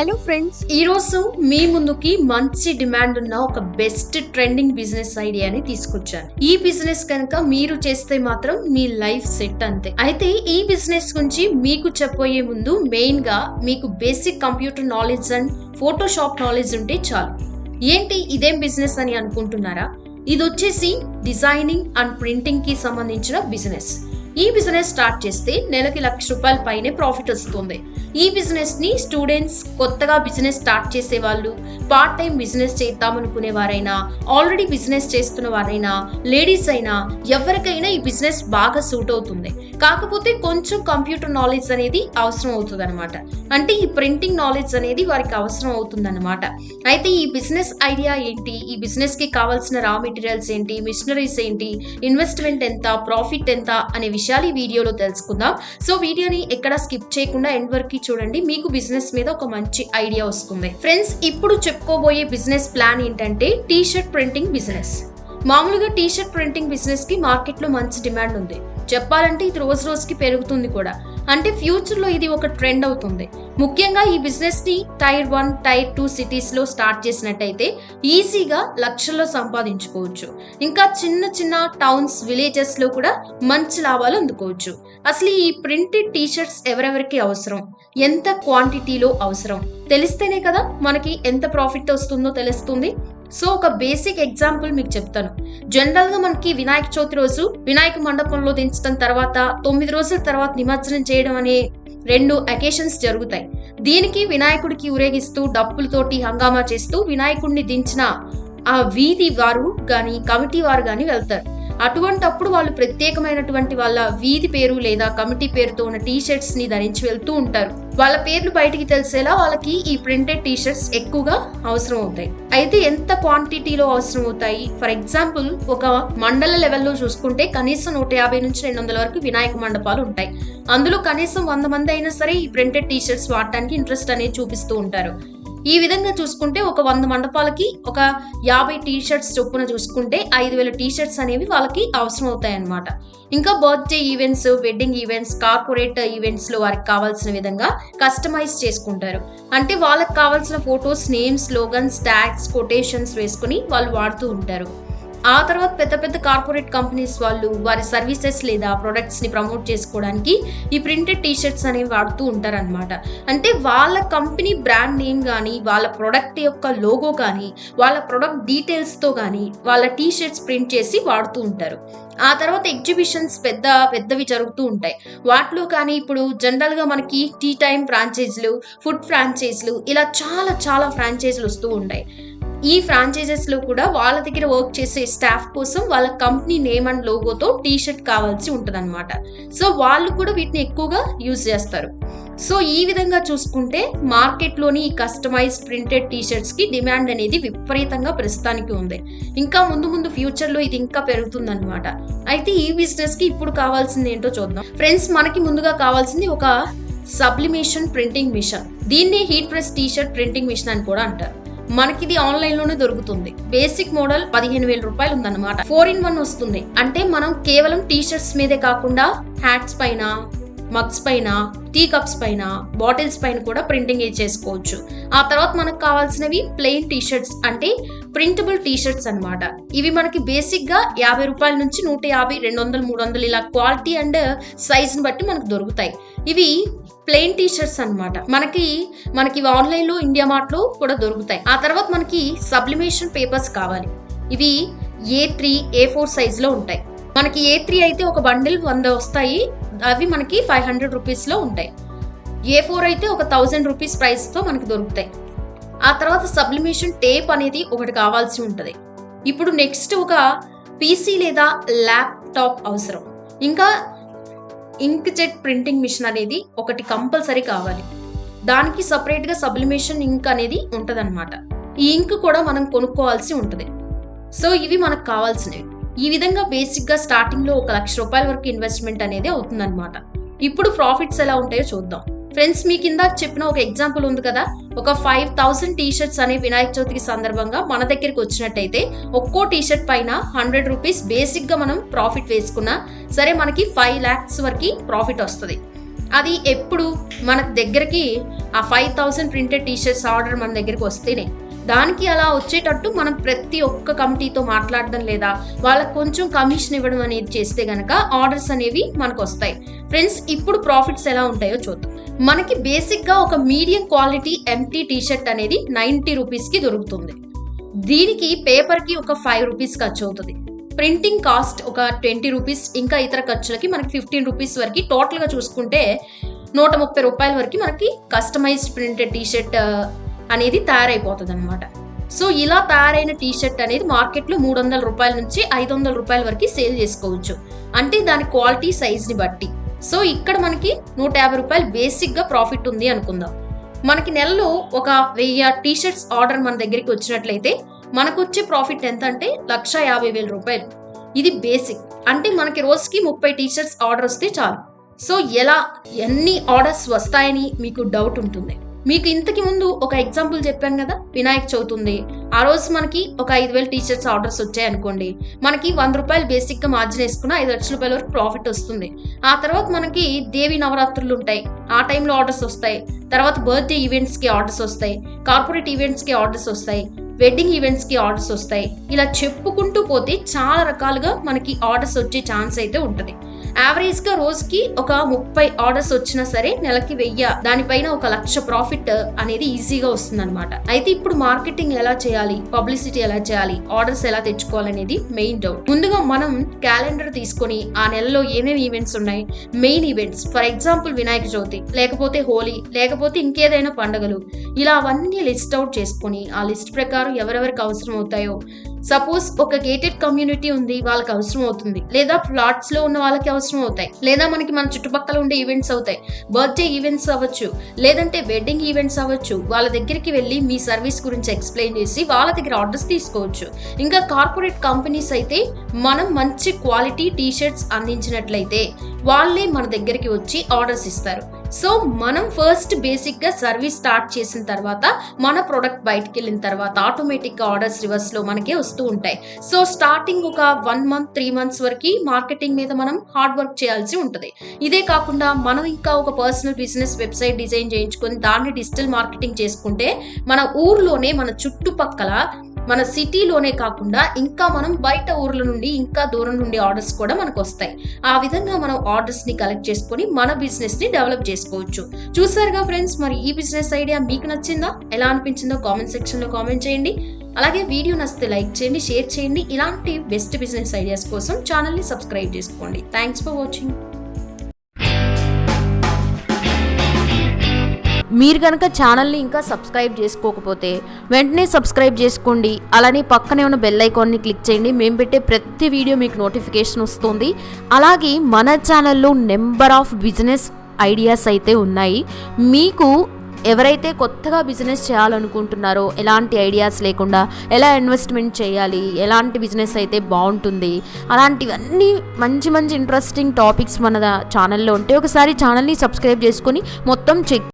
Hello friends ఈ రోజు మీ ముందుకి మంచి డిమాండ్ ఉన్న ఒక బెస్ట్ ట్రెండింగ్ బిజినెస్ ఐడియాని తీసుకొచ్చాను. ఈ బిజినెస్ కనుక మీరు చేస్తే మాత్రం మీ లైఫ్ సెట్ అంతే. అయితే ఈ బిజినెస్ గురించి మీకు చెప్పబోయే ముందు మెయిన్గా మీకు basic computer knowledge and Photoshop knowledge ఉంటే చాలు. ఏంటి ఇదేం బిజినెస్ అని అనుకుంటున్నారా? ఇది వచ్చేసి డిజైనింగ్ అండ్ ప్రింటింగ్కి సంబంధించిన బిజినెస్ ఈ బిజినెస్ స్టార్ట్ చేస్తే నెలకి లక్ష రూపాయల పైనే ప్రాఫిట్ వస్తుంది. ఈ బిజినెస్ని స్టూడెంట్స్ కొత్తగా బిజినెస్ స్టార్ట్ చేసే వాళ్ళు పార్ట్ టైం బిజినెస్ చేద్దామనుకునే వారైనా ఆల్రెడీ బిజినెస్ చేస్తున్న వారైనా లేడీస్ అయినా ఎవరికైనా ఈ బిజినెస్ బాగా సూట్ అవుతుంది. కాకపోతే కొంచెం కంప్యూటర్ నాలెడ్జ్ అనేది అవసరం అవుతుంది అనమాట అంటే ఈ ప్రింటింగ్ నాలెడ్జ్ అనేది వారికి అవసరం అవుతుంది అనమాట అయితే ఈ బిజినెస్ ఐడియా ఏంటి? ఈ బిజినెస్కి కావాల్సిన రా మెటీరియల్స్ ఏంటి? మిషనరీస్ ఏంటి? ఇన్వెస్ట్మెంట్ ఎంత? ప్రాఫిట్ ఎంత? అనే విషయం విషయాలు ఈ వీడియోలో తెలుసుకుందాం. సో వీడియోని ఎక్కడ స్కిప్ చేయకుండా ఎండ్ వరకు చూడండి. మీకు బిజినెస్ మీద ఒక మంచి ఐడియా వస్తుంది. ఫ్రెండ్స్ ఇప్పుడు చెప్పుకోబోయే బిజినెస్ ప్లాన్ ఏంటంటే టీ షర్ట్ ప్రింటింగ్ బిజినెస్ మామూలుగా టీ షర్ట్ ప్రింటింగ్ బిజినెస్కి మార్కెట్లో మంచి డిమాండ్ ఉంది. చెప్పాలంటే ఇది రోజు రోజుకి పెరుగుతుంది కూడా. అంటే ఫ్యూచర్లో ఇది ఒక ట్రెండ్ అవుతుంది. ముఖ్యంగా ఈ బిజినెస్ని టైర్ వన్ టైర్ టూ సిటీస్లో స్టార్ట్ చేసినట్టయితే ఈజీగా లక్షల్లో సంపాదించుకోవచ్చు. ఇంకా చిన్న చిన్న టౌన్స్ విలేజెస్లో కూడా మంచి లాభాలు అందుకోవచ్చు. అసలు ఈ ప్రింటెడ్ టీషర్ట్స్ ఎవరెవరికి అవసరం? ఎంత క్వాంటిటీలో అవసరం? తెలిస్తేనే కదా మనకి ఎంత ప్రాఫిట్ వస్తుందో తెలుస్తుంది. సో ఒక బేసిక్ ఎగ్జాంపుల్ మీకు చెప్తాను. జనరల్గా మనకి వినాయక చవితి రోజు వినాయక మండపంలో దించడం తర్వాత తొమ్మిది రోజుల తర్వాత నిమజ్జనం చేయడం అనే రెండు అకేషన్స్ జరుగుతాయి. దీనికి వినాయకుడికి ఊరేగిస్తూ డప్పులతోటి హంగామా చేస్తూ వినాయకుడిని దించిన ఆ వీధి వారు కానీ కమిటీ వారు కానీ వెళ్తారు. అటువంటప్పుడు వాళ్ళు ప్రత్యేకమైనటువంటి వాళ్ళ వీధి పేరు లేదా కమిటీ పేరుతో ఉన్న టీ షర్ట్స్ని ధరించి వెళ్తూ ఉంటారు. వాళ్ళ పేర్లు బయటికి తెలిసేలా వాళ్ళకి ఈ ప్రింటెడ్ టీ షర్ట్స్ ఎక్కువగా అవసరం అవుతాయి. అయితే ఎంత క్వాంటిటీలో అవసరం అవుతాయి? ఫర్ ఎగ్జాంపుల్ ఒక మండల లెవెల్లో చూసుకుంటే కనీసం నూట యాభై నుంచి రెండు వందల వరకు వినాయక మండపాలు ఉంటాయి. అందులో కనీసం వంద మంది అయినా సరే ఈ ప్రింటెడ్ టీ షర్ట్స్ వాడటానికి ఇంట్రెస్ట్ అనేది చూపిస్తూ ఉంటారు. ఈ విధంగా చూసుకుంటే ఒక వంద మండపాలకి ఒక యాభై టీ షర్ట్స్ చొప్పున చూసుకుంటే ఐదు వేల టీ షర్ట్స్ అనేవి వాళ్ళకి అవసరం అవుతాయి అన్నమాట ఇంకా birthday events wedding events corporate ఈవెంట్స్లో వారికి కావాల్సిన విధంగా కస్టమైజ్ చేసుకుంటారు. అంటే వాళ్ళకి కావాల్సిన photos names slogans tags quotations వేసుకుని వాళ్ళు వాడుతూ ఉంటారు. ఆ తర్వాత పెద్ద పెద్ద కార్పొరేట్ కంపెనీస్ వాళ్ళు వారి సర్వీసెస్ లేదా ప్రొడక్ట్స్ని ప్రమోట్ చేసుకోవడానికి ఈ ప్రింటెడ్ టీషర్ట్స్ అనేవి వాడుతూ ఉంటారనమాట అంటే వాళ్ళ కంపెనీ బ్రాండ్ నేమ్ కానీ వాళ్ళ ప్రొడక్ట్ యొక్క లోగో కానీ వాళ్ళ ప్రొడక్ట్ డీటెయిల్స్తో కానీ వాళ్ళ టీ షర్ట్స్ ప్రింట్ చేసి వాడుతూ ఉంటారు. ఆ తర్వాత ఎగ్జిబిషన్స్ పెద్ద పెద్దవి జరుగుతూ ఉంటాయి. వాటిలో కానీ ఇప్పుడు జనరల్గా మనకి టీ టైమ్ ఫ్రాంచైజీలు ఫుడ్ ఫ్రాంచైజీలు ఇలా చాలా చాలా ఫ్రాంచైజీలు వస్తూ ఉంటాయి. ఈ ఫ్రాంచైజెస్లో కూడా వాళ్ళ దగ్గర వర్క్ చేసే స్టాఫ్ కోసం వాళ్ళ కంపెనీ నేమ్ అండ్ లోగోతో టీ షర్ట్ కావాల్సి ఉంటుందన్నమాట. సో వాళ్ళు కూడా వీటిని ఎక్కువగా యూజ్ చేస్తారు. సో ఈ విధంగా చూసుకుంటే మార్కెట్లోని ఈ కస్టమైజ్ ప్రింటెడ్ టీ షర్ట్స్కి డిమాండ్ అనేది విపరీతంగా ప్రస్తుతానికి ఉంది. ఇంకా ముందు ముందు ఫ్యూచర్లో ఇది ఇంకా పెరుగుతుందన్నమాట. అయితే ఈ బిజినెస్కి ఇప్పుడు కావాల్సింది ఏంటో చూద్దాం. ఫ్రెండ్స్ మనకి ముందుగా కావాల్సింది ఒక సబ్లిమేషన్ ప్రింటింగ్ మిషన్ దీన్ని heat press T shirt printing machine అని కూడా అంటారు. మనకి ఇది ఆన్లైన్లోనే దొరుకుతుంది. బేసిక్ మోడల్ పదిహేను వేల రూపాయలు ఉందన్నమాట. ఫోర్ ఇన్ వన్ వస్తుంది. అంటే మనం కేవలం టీ షర్ట్స్ మీదే కాకుండా హ్యాట్స్ పైన మగ్స్ పైన టీ కప్స్ పైన బాటిల్స్ పైన కూడా ప్రింటింగ్ చేసుకోవచ్చు. ఆ తర్వాత మనకు కావాల్సినవి ప్లెయిన్ టీ షర్ట్స్ అంటే ప్రింటబుల్ టీ షర్ట్స్ అనమాట ఇవి మనకి బేసిక్గా యాభై రూపాయల నుంచి నూట యాభై రెండు వందలు మూడు వందలు ఇలా క్వాలిటీ అండ్ సైజ్ని బట్టి మనకు దొరుకుతాయి. ఇవి ప్లెయిన్ టీ షర్ట్స్ అనమాట మనకి మనకి ఆన్లైన్లో ఇండియా మార్ట్లో కూడా దొరుకుతాయి. ఆ తర్వాత మనకి సబ్లిమేషన్ పేపర్స్ కావాలి. ఇవి ఏ త్రీ ఏ ఫోర్ సైజ్లో ఉంటాయి. మనకి ఏ త్రీ అయితే ఒక బండిల్ వంద వస్తాయి అవి మనకి ఫైవ్ హండ్రెడ్ రూపీస్లో ఉంటాయి. ఏ ఫోర్ అయితే ఒక థౌజండ్ రూపీస్ ప్రైస్తో మనకి దొరుకుతాయి. ఆ తర్వాత సబ్లిమేషన్ టేప్ అనేది ఒకటి కావాల్సి ఉంటుంది. ఇప్పుడు నెక్స్ట్ ఒక పీసీ లేదా ల్యాప్టాప్ అవసరం. ఇంకా ఇంక్ జెట్ ప్రింటింగ్ మిషన్ అనేది ఒకటి కంపల్సరీ కావాలి. దానికి సపరేట్గా సబ్లిమేషన్ ఇంక్ అనేది ఉంటదన్నమాట. ఈ ఇంక్ కూడా మనం కొనుక్కోవాల్సి ఉంటుంది. సో ఇవి మనకు కావాల్సినవి. ఈ విధంగా బేసిక్గా స్టార్టింగ్లో ఒక లక్ష రూపాయల వరకు ఇన్వెస్ట్మెంట్ అనేది అవుతుందన్నమాట. ఇప్పుడు ప్రాఫిట్స్ ఎలా ఉంటాయో చూద్దాం. ఫ్రెండ్స్ మీ కింద చెప్పిన ఒక ఎగ్జాంపుల్ ఉంది కదా. ఒక ఫైవ్ థౌసండ్ టీ షర్ట్స్ అనే వినాయక చవితికి సందర్భంగా మన దగ్గరికి వచ్చినట్టయితే ఒక్కో టీ షర్ట్ పైన హండ్రెడ్ రూపీస్ బేసిక్గా మనం ప్రాఫిట్ వేసుకున్నా సరే మనకి ఫైవ్ ల్యాక్స్ వరకు ప్రాఫిట్ వస్తుంది. అది ఎప్పుడు? మన దగ్గరికి ఆ five thousand printed T shirts order మన దగ్గరికి వస్తేనే. దానికి అలా వచ్చేటట్టు మనం ప్రతి ఒక్క కమిటీతో మాట్లాడడం లేదా వాళ్ళకి కొంచెం కమిషన్ ఇవ్వడం అనేది చేస్తే గనక ఆర్డర్స్ అనేవి మనకు వస్తాయి ఫ్రెండ్స్ ఇప్పుడు ప్రాఫిట్స్ ఎలా ఉంటాయో చూద్దాం. మనకి బేసిక్గా ఒక medium quality empty T shirt అనేది నైంటీ రూపీస్కి దొరుకుతుంది. దీనికి పేపర్కి ఒక ఫైవ్ రూపీస్ ఖర్చు అవుతుంది. ప్రింటింగ్ కాస్ట్ ఒక ట్వంటీ రూపీస్ ఇంకా ఇతర ఖర్చులకి మనకి ఫిఫ్టీన్ రూపీస్ వరకు టోటల్గా చూసుకుంటే నూట ముప్పై రూపాయల వరకు మనకి కస్టమైజ్డ్ ప్రింటెడ్ టీషర్ట్ అనేది తయారైపోతుంది అనమాట సో ఇలా తయారైన టీషర్ట్ అనేది మార్కెట్లో మూడు వందల రూపాయల నుంచి ఐదు వందల రూపాయల వరకు సేల్ చేసుకోవచ్చు. అంటే దాని క్వాలిటీ సైజ్ని బట్టి. సో ఇక్కడ మనకి నూట యాభై రూపాయలు బేసిక్గా ప్రాఫిట్ ఉంది అనుకుందాం. మనకి నెలలో ఒక వెయ్యి టీషర్ట్స్ ఆర్డర్ మన దగ్గరికి వచ్చినట్లయితే మనకు వచ్చే ప్రాఫిట్ ఎంత అంటే లక్ష యాభై వేల రూపాయలు. ఇది బేసిక్. అంటే మనకి రోజుకి ముప్పై టీషర్ట్స్ ఆర్డర్ వస్తే చాలు. సో ఎలా ఎన్ని ఆర్డర్స్ వస్తాయని మీకు డౌట్ ఉంటుంది. మీకు ఇంతకి ముందు ఒక ఎగ్జాంపుల్ చెప్పాను కదా వినాయక చవితి ఉంది. ఆ రోజు మనకి ఒక ఐదు వేల టీషర్ట్స్ ఆర్డర్స్ వచ్చాయి అనుకోండి. మనకి వంద రూపాయలు బేసిక్గా మార్జిన్ వేసుకున్న ఐదు లక్షల రూపాయల వరకు ప్రాఫిట్ వస్తుంది. ఆ తర్వాత మనకి దేవి నవరాత్రులు ఉంటాయి. ఆ టైంలో ఆర్డర్స్ వస్తాయి. తర్వాత బర్త్డే ఈవెంట్స్కి ఆర్డర్స్ వస్తాయి. కార్పొరేట్ ఈవెంట్స్కి ఆర్డర్స్ వస్తాయి. వెడ్డింగ్ ఈవెంట్స్కి ఆర్డర్స్ వస్తాయి. ఇలా చెప్పుకుంటూ పోతే చాలా రకాలుగా మనకి ఆర్డర్స్ వచ్చే ఛాన్స్ అయితే ఉంటుంది. యావరేజ్గా రోజుకి ఒక ముప్పై ఆర్డర్స్ వచ్చినా సరే నెలకి వెయ్యి దానిపైన ఒక లక్ష ప్రాఫిట్ అనేది ఈజీగా వస్తుంది అనమాట అయితే ఇప్పుడు మార్కెటింగ్ ఎలా చేయాలి? పబ్లిసిటీ ఎలా చేయాలి? ఆర్డర్స్ ఎలా తెచ్చుకోవాలనేది మెయిన్ డౌట్ ముందుగా మనం క్యాలెండర్ తీసుకొని ఆ నెలలో ఏమేమి ఈవెంట్స్ ఉన్నాయి? Main events for example Vinayaka Chavithi లేకపోతే హోలీ లేకపోతే ఇంకేదైనా పండుగలు. ఇలా అవన్నీ లిస్ట్ అవుట్ చేసుకొని ఆ లిస్ట్ ప్రకారం ఎవరెవరికి అవసరం అవుతాయో సపోజ్ ఒక గేటెడ్ కమ్యూనిటీ ఉంది వాళ్ళకి అవసరం అవుతుంది. లేదా ఫ్లాట్స్లో ఉన్న వాళ్ళకి అవసరం అవుతాయి. లేదా మనకి మన చుట్టుపక్కల ఉండే ఈవెంట్స్ అవుతాయి. బర్త్డే ఈవెంట్స్ అవ్వచ్చు లేదంటే వెడ్డింగ్ ఈవెంట్స్ అవ్వచ్చు. వాళ్ళ దగ్గరికి వెళ్ళి మీ సర్వీస్ గురించి ఎక్స్ప్లెయిన్ చేసి వాళ్ళ దగ్గర ఆర్డర్స్ తీసుకోవచ్చు. ఇంకా కార్పొరేట్ కంపెనీస్ అయితే మనం మంచి క్వాలిటీ టీ షర్ట్స్ అందించినట్లయితే వాళ్ళే మన దగ్గరికి వచ్చి ఆర్డర్స్ ఇస్తారు. సో మనం ఫస్ట్ బేసిక్గా సర్వీస్ స్టార్ట్ చేసిన తర్వాత మన ప్రోడక్ట్ బయటకు వెళ్ళిన తర్వాత ఆటోమేటిక్గా ఆర్డర్స్ రివర్స్లో మనకే వస్తూ ఉంటాయి. సో స్టార్టింగ్ ఒక వన్ మంత్ త్రీ మంత్స్ వరకు మార్కెటింగ్ మీద మనం హార్డ్ వర్క్ చేయాల్సి ఉంటుంది. ఇదే కాకుండా మనం ఇంకా ఒక పర్సనల్ బిజినెస్ వెబ్సైట్ డిజైన్ చేయించుకొని దాన్ని డిజిటల్ మార్కెటింగ్ చేసుకుంటే మన ఊర్లోనే మన చుట్టుపక్కల మన సిటీలోనే కాకుండా ఇంకా మనం బయట ఊర్ల నుండి ఇంకా దూరం నుండి ఆర్డర్స్ కూడా మనకు వస్తాయి. ఆ విధంగా మనం ఆర్డర్స్ని కలెక్ట్ చేసుకొని మన బిజినెస్ని డెవలప్ చేసుకోవచ్చు. చూసారుగా ఫ్రెండ్స్ మరి ఈ బిజినెస్ ఐడియా మీకు నచ్చిందా? ఎలా అనిపించిందో కామెంట్ సెక్షన్లో కామెంట్ చేయండి. అలాగే వీడియో నచ్చితే లైక్ చేయండి షేర్ చేయండి. ఇలాంటి బెస్ట్ బిజినెస్ ఐడియాస్ కోసం ఛానల్ని సబ్స్క్రైబ్ చేసుకోండి. Thanks for watching. మీరు కనుక ఛానల్ని ఇంకా సబ్స్క్రైబ్ చేసుకోకపోతే వెంటనే సబ్స్క్రైబ్ చేసుకోండి. అలానే పక్కనే ఉన్న బెల్ ఐకాన్ని క్లిక్ చేయండి. మేము పెట్టే ప్రతి వీడియో మీకు నోటిఫికేషన్ వస్తుంది. అలాగే మన ఛానల్లో నెంబర్ ఆఫ్ బిజినెస్ ఐడియాస్ అయితే ఉన్నాయి. మీకు ఎవరైతే కొత్తగా బిజినెస్ చేయాలనుకుంటున్నారో ఎలాంటి ఐడియాస్ లేకుండా ఎలా ఇన్వెస్ట్మెంట్ చేయాలి ఎలాంటి బిజినెస్ అయితే బాగుంటుంది అలాంటివన్నీ మంచి మంచి ఇంట్రెస్టింగ్ టాపిక్స్ మన ఛానల్లో ఉంటే ఒకసారి ఛానల్ని సబ్స్క్రైబ్ చేసుకొని మొత్తం చెక్